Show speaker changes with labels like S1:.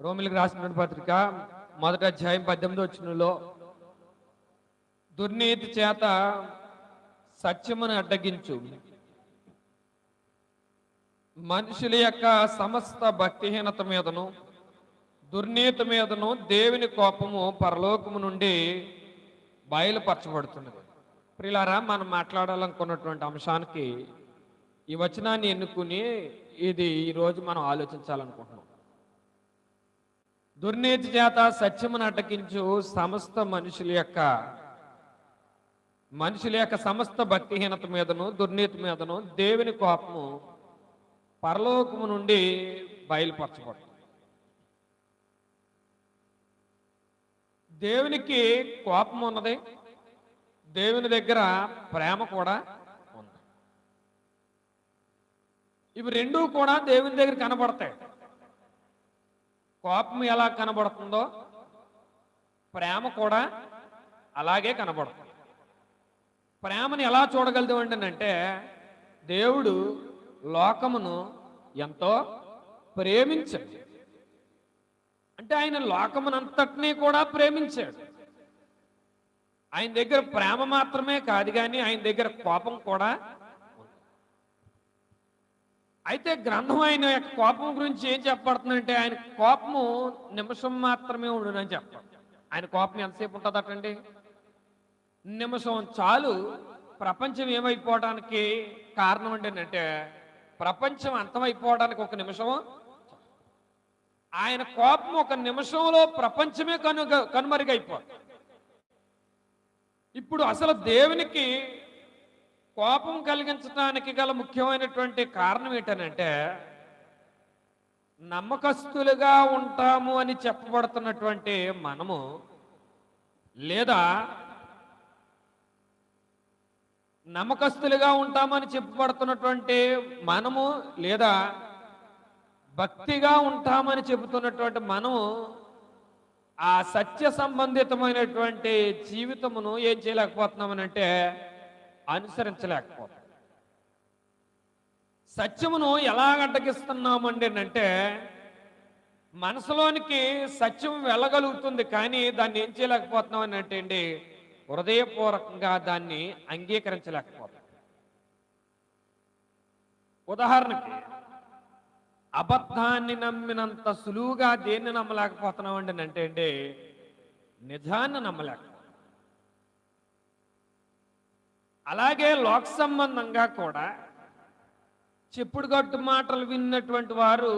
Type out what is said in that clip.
S1: రోమిలకు రాసినటువంటి పత్రిక మొదటి అధ్యాయం పద్దెనిమిది వచ్చినలో దుర్నీతి చేత సత్యమును అడ్డగించు. మనుషుల యొక్క సమస్త భక్తిహీనత మీదను దుర్నీతి మీదను దేవుని కోపము పరలోకము నుండి బయలుపరచబడుతున్నది. ప్రిలారా మనం మాట్లాడాలనుకున్నటువంటి అంశానికి ఈ వచనాన్ని ఎన్నుకుని ఇది ఈరోజు మనం ఆలోచించాలనుకుంటున్నాం. దుర్నీతి చేత సత్యమును అటకించు సమస్త మనుషుల యొక్క మనుషుల యొక్క సమస్త భక్తిహీనత మీదను దుర్నీతి మీదను దేవుని కోపము పరలోకము నుండి బయలుపరచబడుతుంది. దేవునికి కోపం ఉన్నది. దేవుని దగ్గర ప్రేమ కూడా ఉంది. ఇవి రెండూ కూడా దేవుని దగ్గర కనబడతాయి. కోపం ఎలా కనబడుతుందో ప్రేమ కూడా అలాగే కనబడుతుంది. ప్రేమను ఎలా చూడగలుగుతామండి అంటే దేవుడు లోకమును ఎంతో ప్రేమించాడు. అంటే ఆయన లోకమునంతటినీ కూడా ప్రేమించాడు. ఆయన దగ్గర ప్రేమ మాత్రమే కాదు కానీ ఆయన దగ్గర కోపం కూడా అయితే గ్రంథం ఆయన యొక్క కోపం గురించి ఏం చెప్పబడుతుందంటే ఆయన కోపము నిమిషం మాత్రమే ఉండునని చెప్పాడు. ఆయన కోపం ఎంతసేపు ఉంటుందటండి? నిమిషం చాలు ప్రపంచం ఏమైపోవడానికి కారణం ఏంటంటే ప్రపంచం అంతమైపోవడానికి ఒక నిమిషం ఆయన కోపం ఒక నిమిషంలో ప్రపంచమే కను కనుమరుగైపోతుంది ఇప్పుడు అసలు దేవునికి కోపం కలిగించడానికి గల ముఖ్యమైనటువంటి కారణం ఏంటనంటే నమ్మకస్తులుగా ఉంటాము అని చెప్పబడుతున్నటువంటి మనము లేదా నమ్మకస్తులుగా ఉంటామని చెప్పబడుతున్నటువంటి మనము లేదా భక్తిగా ఉంటామని చెబుతున్నటువంటి మనము ఆ సత్య సంబంధితమైనటువంటి జీవితమును ఏం చేయలేకపోతున్నామనంటే అనుసరించలేకపోతాం. సత్యమును ఎలా అడ్డగిస్తున్నామండి అంటే మనసులోనికి సత్యం వెళ్ళగలుగుతుంది కానీ దాన్ని ఏం చేయలేకపోతున్నాం అని అంటే అండి హృదయపూర్వకంగా దాన్ని అంగీకరించలేకపోతాం. ఉదాహరణకి అబద్ధాన్ని నమ్మినంత సులువుగా దేన్ని నమ్మలేకపోతున్నాం అండి అంటే అండి నిజాన్ని నమ్మలేక అలాగే లోక సంబంధంగా కూడా చెప్పుడు గట్టు మాటలు విన్నటువంటి వారు